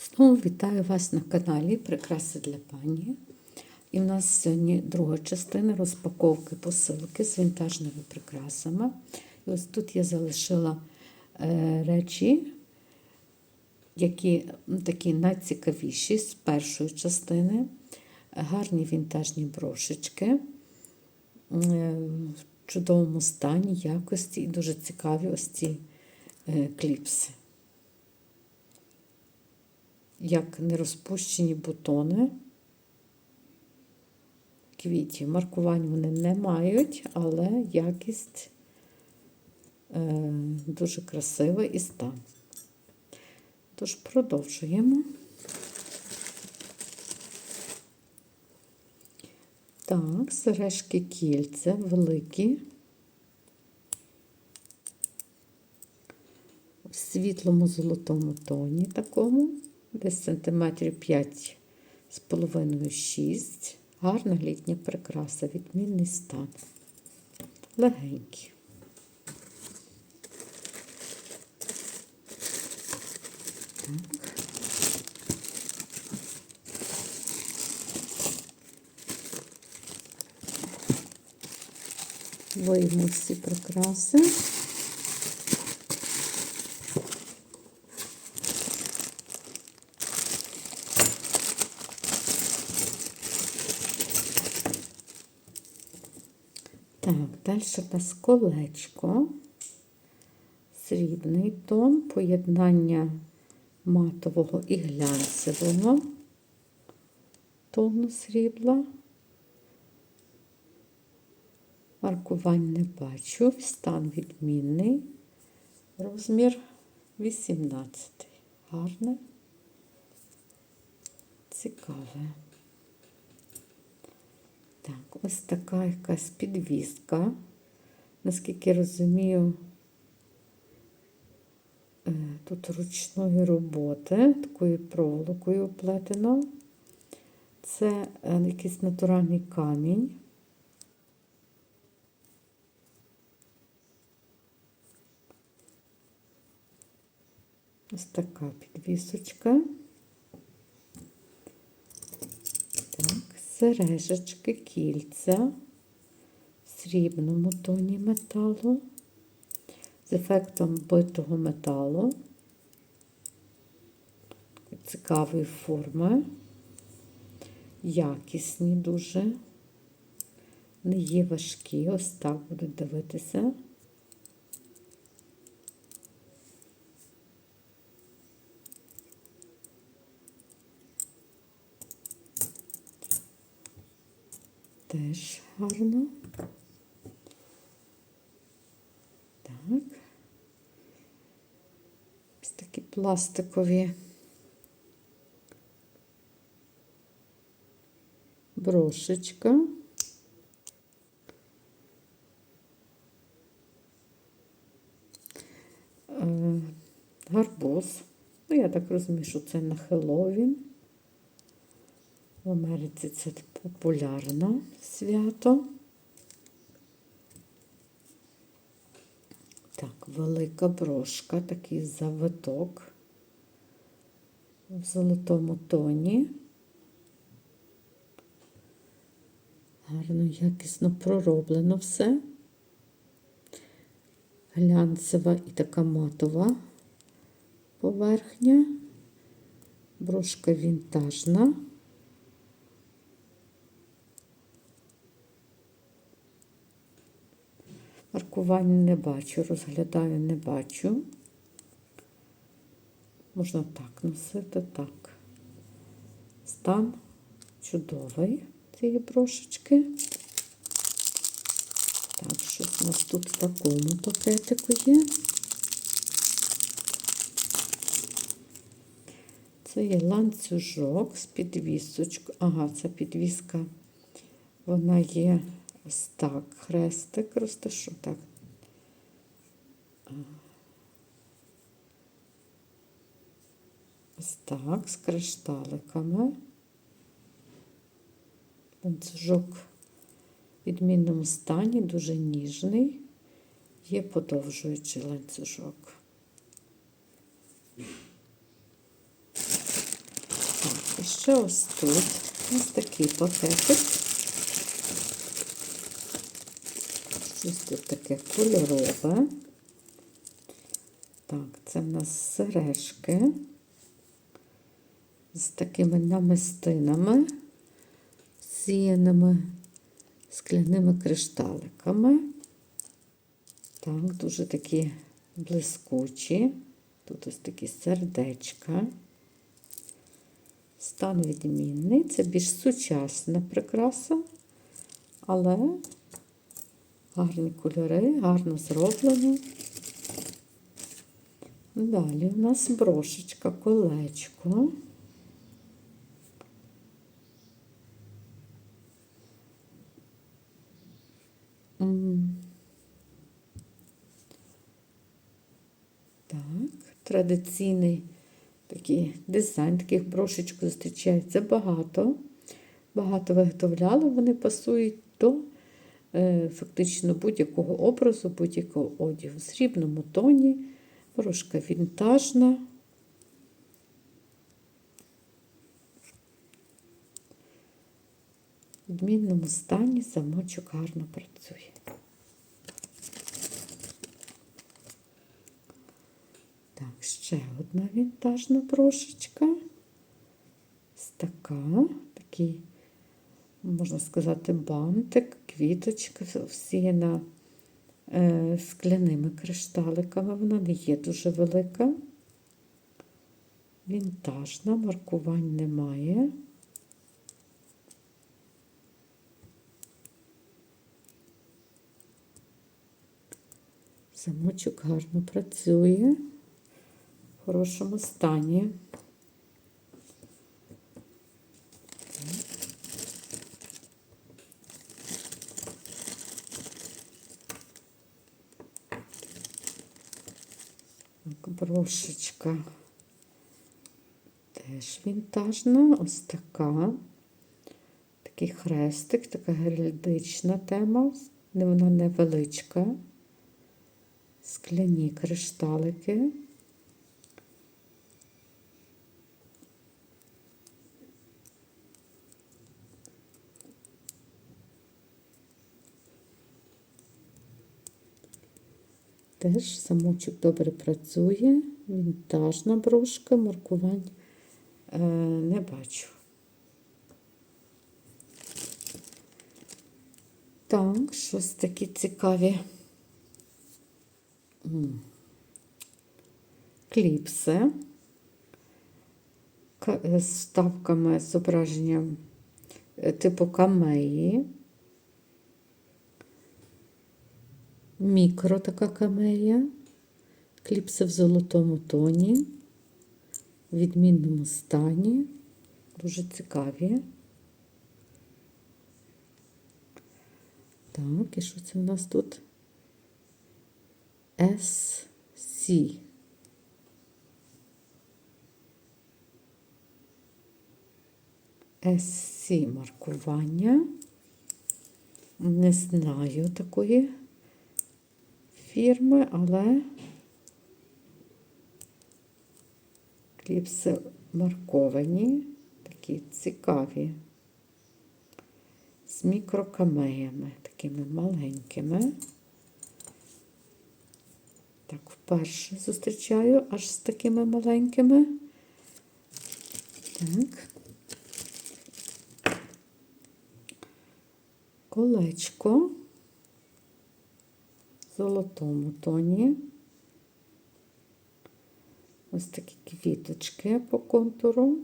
Знову вітаю вас на каналі Прикраси для пані. І в нас сьогодні друга частина розпаковки посилки з вінтажними прикрасами. І ось тут я залишила е, речі, які ну, такі найцікавіші з першої частини. Гарні вінтажні брошечки е, в чудовому стані, якості і дуже цікаві ось ці е, кліпси як нерозпущені бутони квітів. Маркувань вони не мають, але якість е, дуже красива і стан. Тож продовжуємо. Так, сережки кільця великі. В світлому золотому тоні такому десь сантиметрів 5 з половиною 6. Гарна літня прикраса, відмінний стан. Легенькі. Так. Всі прикраси. Так, далі у нас колечко, срібний тон, поєднання матового і глянцевого тону срібла. Маркувань не бачу, стан відмінний, розмір 18. Гарне, цікаве. Так, ось така якась підвіска. Наскільки розумію, е, тут ручної роботи, такою проволокою оплетено. Це е, якийсь натуральний камінь. Ось така підвісочка. Так, сережечки, кільця в срібному тоні металу, з ефектом битого металу, цікавої форми, якісні дуже, не є важкі, ось так будуть дивитися. Теж гарно. Так. Ось такі пластикові брошечка. Е, Гарбуз. Ну, я так розумію, що це на Хеллоуін. В Америці це популярне свято. Так, велика брошка, такий завиток в золотому тоні. Гарно, якісно пророблено все. Глянцева і така матова поверхня. Брошка вінтажна. Маркувань не бачу, розглядаю, не бачу. Можна так носити, так. Стан чудовий цієї брошечки. Так, щось у нас тут в такому пакетику є. Це є ланцюжок з підвісочкою. Ага, це підвіска, вона є ось так, хрестик, розташу так. Ось так, з кришталиками. Ланцюжок в відмінному стані, дуже ніжний. Є подовжуючий ланцюжок. І ще ось тут ось такий пакетик. Ось тут таке кольорове. Так, це в нас сережки з такими намистинами, сіяними скляними кришталиками. Так, дуже такі блискучі. Тут ось такі сердечка. Стан відмінний. Це більш сучасна прикраса, але гарні кольори, гарно зроблено. Далі у нас брошечка, колечко. Так, традиційний такий дизайн, таких брошечок зустрічається багато. Багато виготовляли, вони пасують до фактично будь-якого образу, будь-якого одягу. В срібному тоні, брошка вінтажна. В відмінному стані замочок гарно працює. Так, ще одна вінтажна брошечка. Ось така, такий, можна сказати, бантик, квіточка всіяна е, скляними кришталиками. Вона не є дуже велика. Вінтажна, маркувань немає. Замочок гарно працює в хорошому стані. Так, теж вінтажна, ось така. Такий хрестик, така геральдична тема, вона невеличка скляні кришталики. Теж замочок добре працює, вінтажна брошка, маркувань е, не бачу. Так, щось такі цікаві. кліпси з ставками з зображенням е, типу камеї. Мікро така камея, кліпси в золотому тоні, в відмінному стані, дуже цікаві. Так, і що це в нас тут? SC. SC маркування. Не знаю такої фірми, але кліпси марковані, такі цікаві, з мікрокамеями, такими маленькими. Так, вперше зустрічаю аж з такими маленькими. Так. Колечко золотому тоні. Ось такі квіточки по контуру.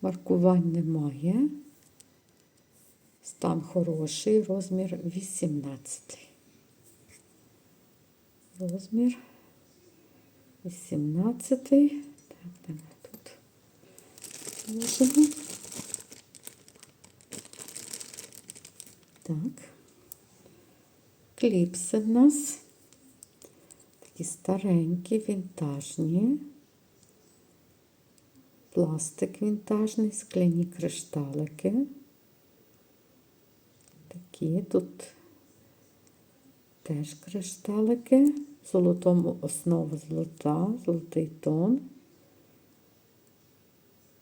Маркувань немає. Стан хороший, розмір 18 розмір 18. Так, ми тут ложимо. Так. Кліпси в нас такі старенькі, вінтажні. Пластик вінтажний, скляні кришталики. Такі тут Теж кришталики, в золотому основа золота, золотий тон.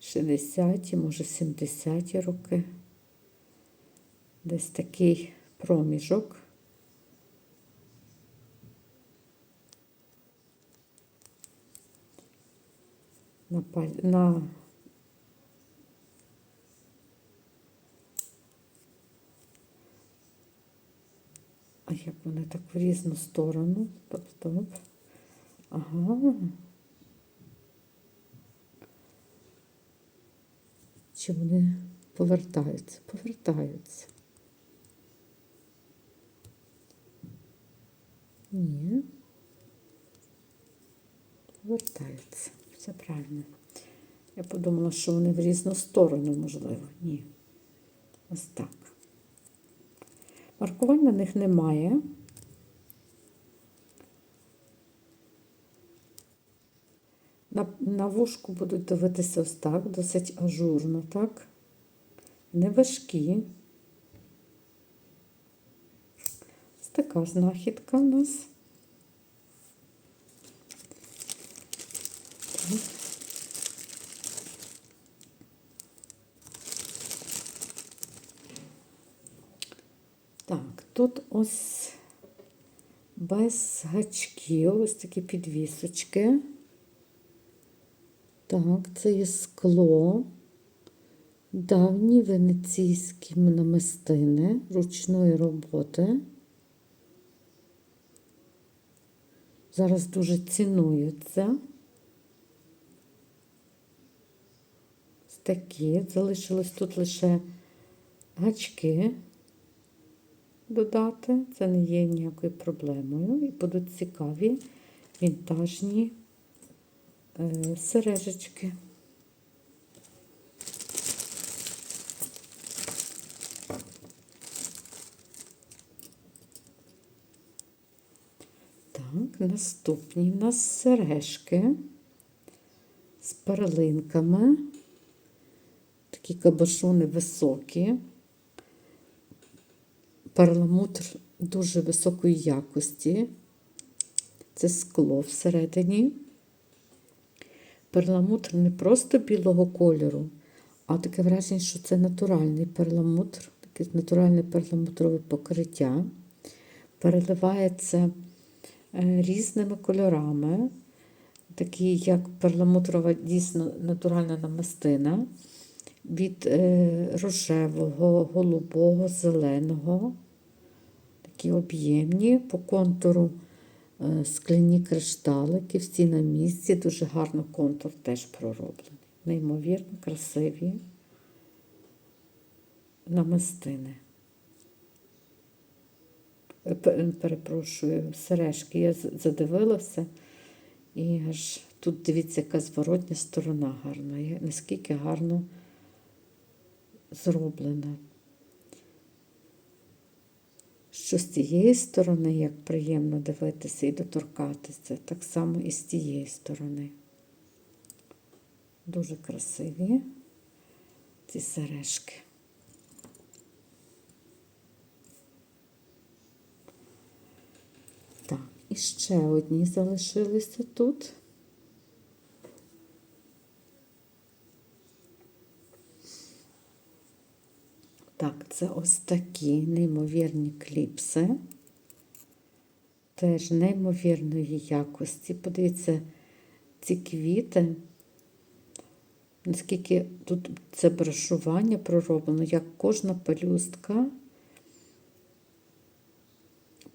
60-ті, може 70-ті роки. Десь такий проміжок. На, на А як вони так в різну сторону? Стоп, стоп. Ага. Чи вони повертаються? Повертаються. Ні. Повертаються. Все правильно. Я подумала, що вони в різну сторону, можливо. Ні. Ось так. Маркувань на них немає. На, на вушку будуть дивитися ось так, досить ажурно, так? Не важкі. Ось така знахідка у нас. Так. Так, тут ось без гачків, ось такі підвісочки. Так, це є скло, давні венеційські намистини ручної роботи. Зараз дуже цінуються. Ось такі. Залишилось тут лише гачки додати. Це не є ніякою проблемою. І будуть цікаві вінтажні е, сережечки. Так, наступні в нас сережки з перлинками. Такі кабашони високі. Перламутр дуже високої якості. Це скло всередині. Перламутр не просто білого кольору, а таке враження, що це натуральний перламутр, таке натуральне перламутрове покриття. Переливається е, різними кольорами, такі як перламутрова дійсно натуральна намистина від е, рожевого, голубого, зеленого, такі об'ємні, по контуру е, скляні кришталики, всі на місці, дуже гарно контур теж пророблений. Неймовірно красиві намистини. Е, Перепрошую, сережки. Я задивилася, і аж тут дивіться, яка зворотня сторона гарна. Наскільки гарно зроблена. Що з цієї сторони, як приємно дивитися і доторкатися, так само і з тієї сторони. Дуже красиві ці сережки. Так, і ще одні залишилися тут. Так, це ось такі неймовірні кліпси. Теж неймовірної якості. Подивіться, ці квіти, наскільки тут це брошування пророблено, як кожна пелюстка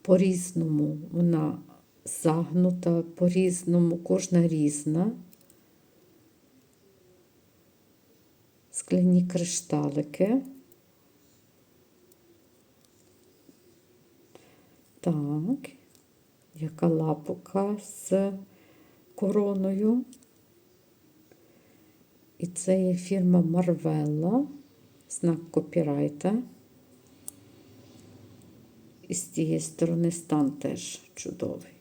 по-різному вона загнута, по-різному, кожна різна. Скляні кришталики. Так, яка лапука з короною. І це є фірма Марвелла, знак копірайта. І з тієї сторони стан теж чудовий.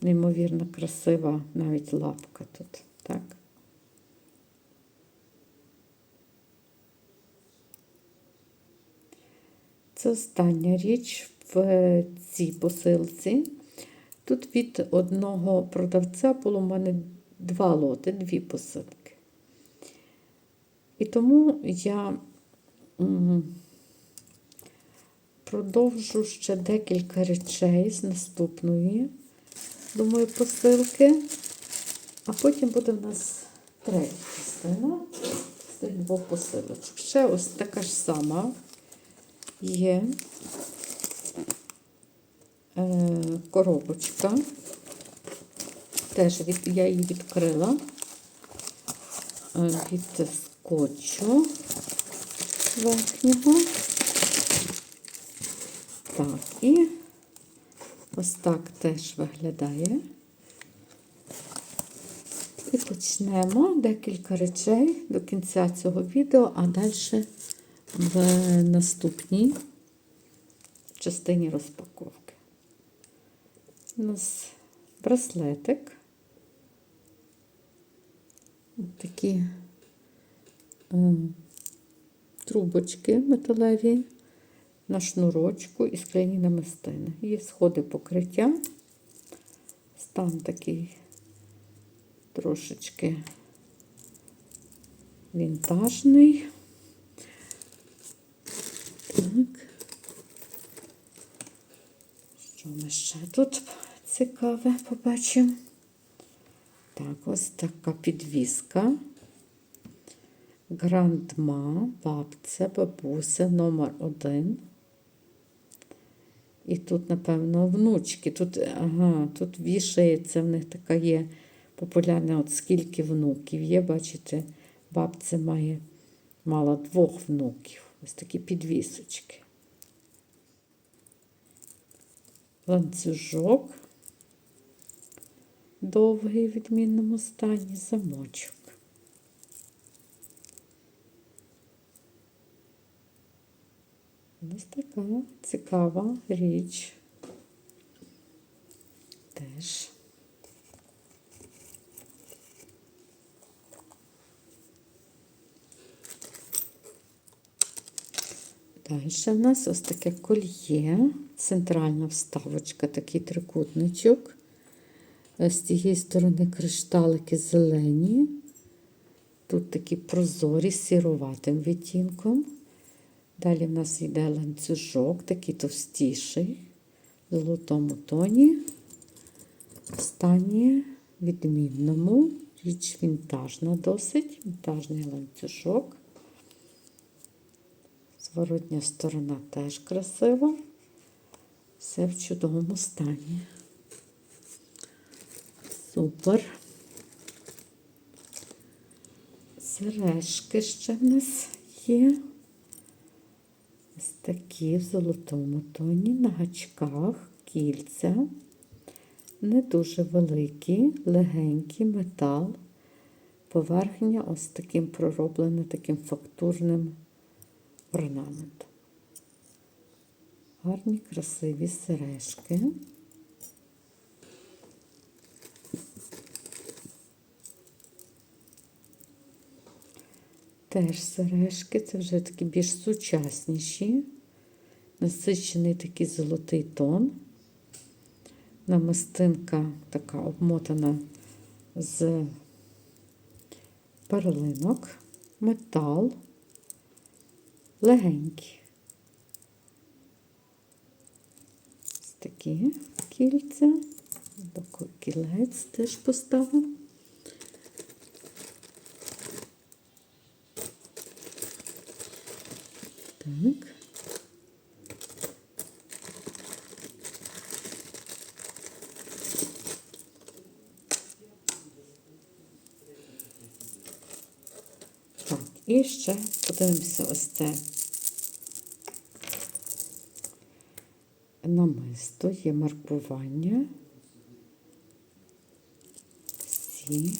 Неймовірно красива навіть лапка тут, так? Це остання річ в цій посилці. Тут від одного продавця було в мене два лоти, дві посилки. І тому я продовжу ще декілька речей з наступної, думаю, посилки. А потім буде в нас третя частина з тих двох посилочок. Ще ось така ж сама є е, коробочка. Теж від, я її відкрила е, від скотчу верхнього. Так, і ось так теж виглядає. І почнемо декілька речей до кінця цього відео, а далі в наступній частині розпаковки. У нас браслетик. Ось такі е, трубочки металеві на шнурочку і скляні намистини. Є сходи покриття. Стан такий трошечки вінтажний. Так. Що ми ще тут цікаве побачимо? Так, ось така підвіска. Грандма, бабця, бабуся номер один. І тут, напевно, внучки. Тут, ага, тут вішається, в них така є популярна, от скільки внуків є, бачите, бабця має мала двох внуків. Ось такі підвісочки. Ланцюжок довгий в відмінному стані, замочок. Ось така цікава річ. Теж. Далі в нас ось таке кольє, центральна вставочка, такий трикутничок. З цієї сторони кришталики зелені. Тут такі прозорі з сіруватим відтінком. Далі в нас йде ланцюжок, такий товстіший, в золотому тоні. В стані відмінному. Річ вінтажна досить, вінтажний ланцюжок. Зворотня сторона теж красива. Все в чудовому стані. Супер. Сережки ще в нас є. Ось такі в золотому тоні, на гачках, кільця. Не дуже великі, легенький метал. Поверхня ось таким пророблена таким фактурним орнаментом. Гарні, красиві сережки. Теж сережки, це вже такі більш сучасніші, насичений такий золотий тон. Намистинка така обмотана з перлинок, метал, легенький. Ось такі кільця, такий кілець теж поставимо. Так. Так, і ще подивимося ось це намисто, є маркування. Всі.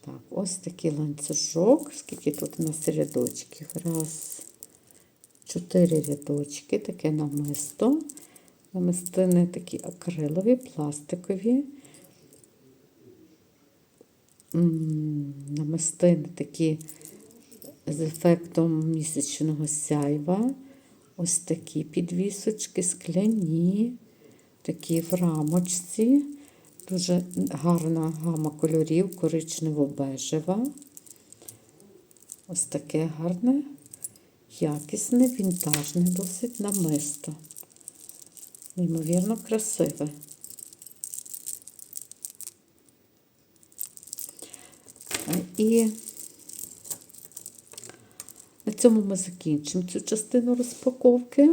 Так, ось такий ланцюжок, скільки тут у нас рядочків. Раз, чотири рядочки, таке намисто. Намистини такі акрилові, пластикові. Намистини такі з ефектом місячного сяйва. Ось такі підвісочки, скляні, такі в рамочці. Дуже гарна гама кольорів, коричнево-бежева. ось таке гарне, якісне, вінтажне, досить намисто. Неймовірно красиве. І на цьому ми закінчимо цю частину розпаковки.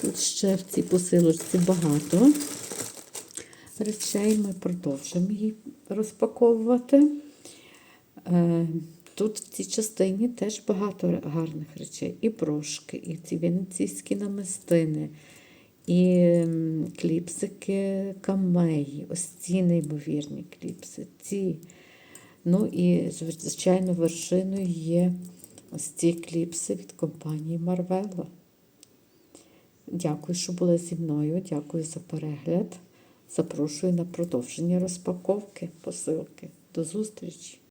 Тут ще в цій посилочці багато речей. Ми продовжимо її розпаковувати. Е, Тут в цій частині теж багато гарних речей. І брошки, і ці венеційські намистини, і кліпсики камеї, ось ці неймовірні кліпси. Ці. Ну і, звичайно, вершиною є ось ці кліпси від компанії Marvella. Дякую, що були зі мною. Дякую за перегляд. Запрошую на продовження розпаковки посилки. До зустрічі!